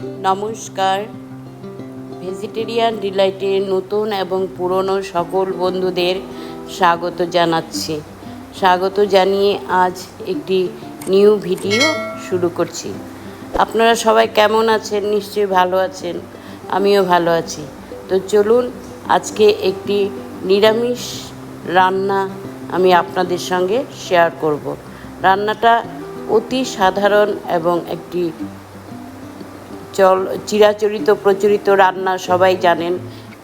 নমস্কার। ভেজিটেরিয়ান ডিলাইটে নতুন এবং পুরনো সকল বন্ধুদের স্বাগত জানাচ্ছি। স্বাগত জানিয়ে আজ একটি নিউ ভিডিও শুরু করছি। আপনারা সবাই কেমন আছেন? নিশ্চয়ই ভালো আছেন। আমিও ভালো আছি। তো চলুন আজকে একটি নিরামিষ রান্না আমি আপনাদের সঙ্গে শেয়ার করব। রান্নাটা অতি সাধারণ এবং একটি চল, চিরাচরিত প্রচলিত রান্না সবাই জানেন।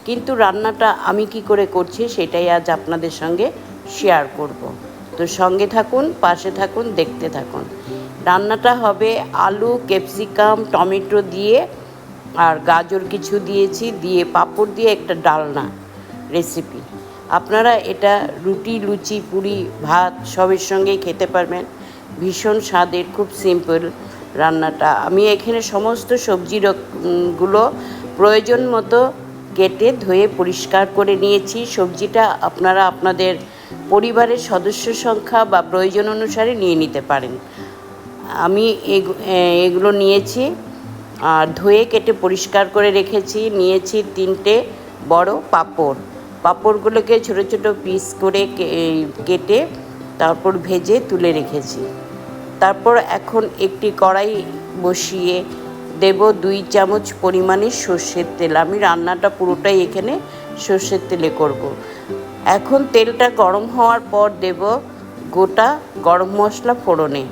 কিন্তু রান্নাটা আমি কি করে করছি সেটাই আজ আপনাদের সঙ্গে শেয়ার করব। তো সঙ্গে থাকুন, পাশে থাকুন, দেখতে থাকুন। রান্নাটা হবে আলু, ক্যাপসিকাম, টমেটো দিয়ে আর গাজর কিছু দিয়েছি, দিয়ে পাঁপড় দিয়ে একটা ডালনা রেসিপি আপনারা এটা রুটি, লুচি, পুরি, ভাত সবের সঙ্গেই খেতে পারবেন। ভীষণ স্বাদের, খুব সিম্পল রান্নাটা। আমি এখানে সমস্ত সবজি গুলো প্রয়োজন মতো কেটে ধুয়ে পরিষ্কার করে নিয়েছি। সবজিটা আপনারা আপনাদের পরিবারের সদস্য সংখ্যা বা প্রয়োজন অনুসারে নিয়ে নিতে পারেন। আমি এগ- এগুলো নিয়েছি আর ধুয়ে কেটে পরিষ্কার করে রেখেছি। নিয়েছি তিনটে বড় পাঁপড়। পাঁপড়গুলোকে ছোটো ছোটো পিস করে কেটে তারপর ভেজে তুলে রেখেছি। তারপর এখন একটি কড়াই বসিয়ে দেব দুই চামচ পরিমাণে সর্ষের তেল। আমি রান্নাটা পুরোটাই এখানে সর্ষের তেলে করব। এখন তেলটা গরম হওয়ার পর দেব গোটা গরম মশলা ফোড়নে।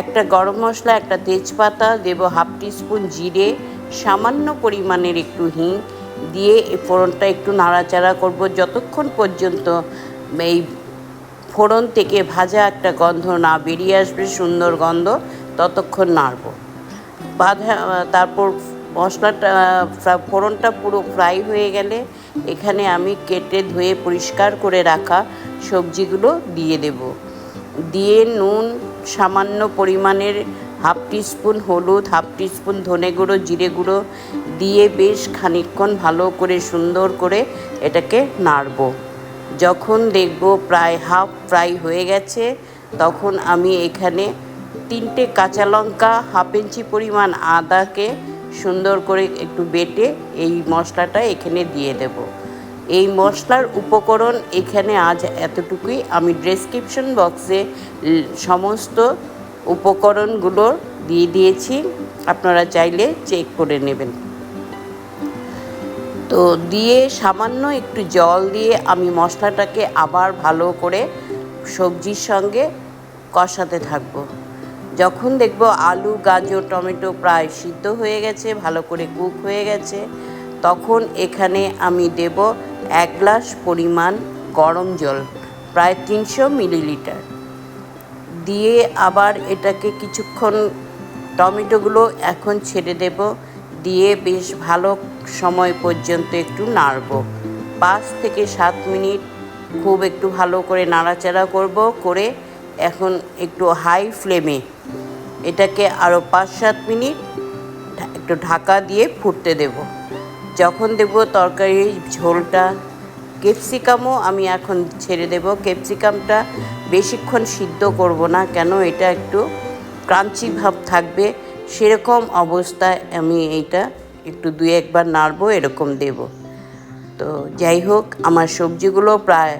একটা গরম মশলা, একটা তেজপাতা, দেব হাফ টিস্পুন জিরে, সামান্য পরিমাণের একটু হিং দিয়ে এই ফোড়নটা একটু নাড়াচাড়া করব। যতক্ষণ পর্যন্ত এই ফোড়ন থেকে ভাজা একটা গন্ধ না, বেরিয়ে আসবে সুন্দর গন্ধ, ততক্ষণ নাড়ব। বাঁধা, তারপর মশলাটা ফোড়নটা পুরো ফ্রাই হয়ে গেলে এখানে আমি কেটে ধুয়ে পরিষ্কার করে রাখা সবজিগুলো দিয়ে দেব। দিয়ে নুন, সামান্য পরিমাণের হাফ টিস্পুন হলুদ, হাফ টিস্পুন ধনে গুঁড়ো, জিরে গুঁড়ো দিয়ে বেশ খানিকক্ষণ ভালো করে সুন্দর করে এটাকে নাড়বো। যখন দেখব প্রায় হাফ ফ্রাই হয়ে গেছে, তখন আমি এখানে তিনটে কাঁচা লঙ্কা হাফ ইঞ্চি পরিমাণ আদাকে সুন্দর করে একটু বেটে এই মশলাটা এখানে দিয়ে দেব। এই মশলার উপকরণ এখানে আজ এতটুকুই। আমি ডেসক্রিপশন বক্সে সমস্ত উপকরণগুলো দিয়ে দিয়েছি। আপনারা চাইলে চেক করে নেবেন। তো দিয়ে সামান্য একটু জল দিয়ে আমি মশলাটাকে আবার ভালো করে সবজির সঙ্গে কষাতে থাকব। যখন দেখব আলু, গাজর, টমেটো প্রায় সিদ্ধ হয়ে গেছে, ভালো করে কুক হয়ে গেছে, তখন এখানে আমি দেব এক গ্লাস পরিমাণ গরম জল, প্রায় তিনশো মিলিলিটার। দিয়ে আবার এটাকে কিছুক্ষণ টমেটোগুলো এখন ছেড়ে দেব, দিয়ে বেশ ভালো সময় পর্যন্ত একটু নাড়ব। পাঁচ থেকে সাত মিনিট খুব একটু ভালো করে নাড়াচাড়া করব, করে এখন একটু হাই ফ্লেমে এটাকে আরও পাঁচ সাত মিনিট একটু ঢাকা দিয়ে ফুটতে দেব। যখন দেব তরকারির ঝোলটা, ক্যাপসিকামও আমি এখন ছেড়ে দেব। ক্যাপসিকামটা বেশিক্ষণ সিদ্ধ করব না, কেন এটা একটু ক্রাঞ্চি ভাব থাকবে। সেরকম অবস্থায় আমি এইটা একটু দুই একবার নাড়বো, এরকম দেব। তো যাই হোক, আমার সবজিগুলো প্রায়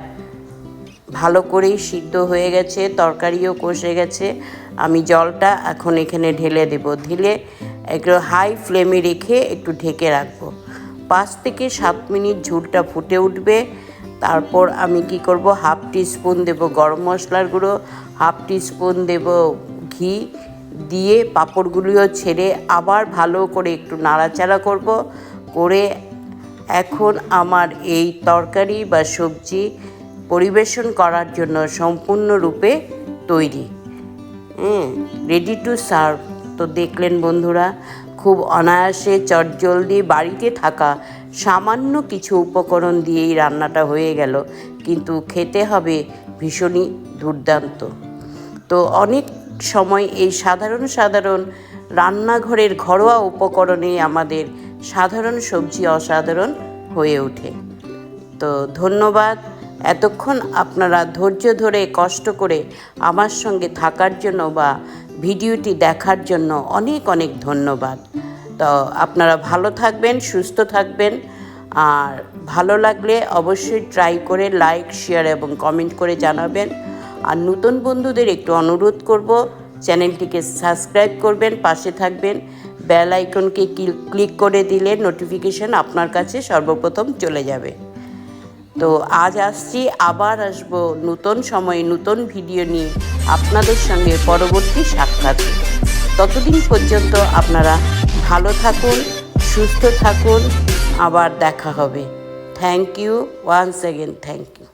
ভালো করেই সিদ্ধ হয়ে গেছে, তরকারিও কষে গেছে। আমি জলটা এখন এখানে ঢেলে দেব। ঢেলে একটু হাই ফ্লেমে রেখে একটু ঢেকে রাখব। পাঁচ থেকে সাত মিনিট ঝুলটা ফুটে উঠবে। তারপর আমি কি করব, হাফ টিস্পুন দেব গরম মশলার গুঁড়ো, হাফ টিস্পুন দেব ঘি দিয়ে পাঁপড়গুলিও ছেড়ে আবার ভালো করে একটু নাড়াচাড়া করব, করে এখন আমার এই তরকারি বা সবজি পরিবেশন করার জন্য সম্পূর্ণরূপে তৈরি। রেডি টু সার্ভ তো দেখলেন বন্ধুরা, খুব অনায়াসে, চটজলদি বাড়িতে থাকা সামান্য কিছু উপকরণ দিয়েই রান্নাটা হয়ে গেল, কিন্তু খেতে হবে ভীষণই দুর্দান্ত। তো অনেক সময় এই সাধারণ সাধারণ রান্নাঘরের ঘরোয়া উপকরণে আমাদের সাধারণ সবজি অসাধারণ হয়ে ওঠে। তো ধন্যবাদ। এতক্ষণ আপনারা ধৈর্য ধরে, কষ্ট করে আমার সঙ্গে থাকার জন্য বা ভিডিওটি দেখার জন্য অনেক অনেক ধন্যবাদ। তো আপনারা ভালো থাকবেন, সুস্থ থাকবেন। আর ভালো লাগলে অবশ্যই ট্রাই করে লাইক, শেয়ার এবং কমেন্ট করে জানাবেন। আর নতুন বন্ধুদের একটু অনুরোধ করব, চ্যানেলটিকে সাবস্ক্রাইব করবেন, পাশে থাকবেন। বেল আইকনকে ক্লিক করে দিলে নোটিফিকেশন আপনার কাছে সর্বপ্রথম চলে যাবে। তো আজ আসছি, আবার আসব নতুন সময়ে নতুন ভিডিও নিয়ে আপনাদের সঙ্গে পরবর্তী সাক্ষাৎ। ততদিন পর্যন্ত আপনারা ভালো থাকুন, সুস্থ থাকুন, আবার দেখা হবে। Thank you, once again thank you.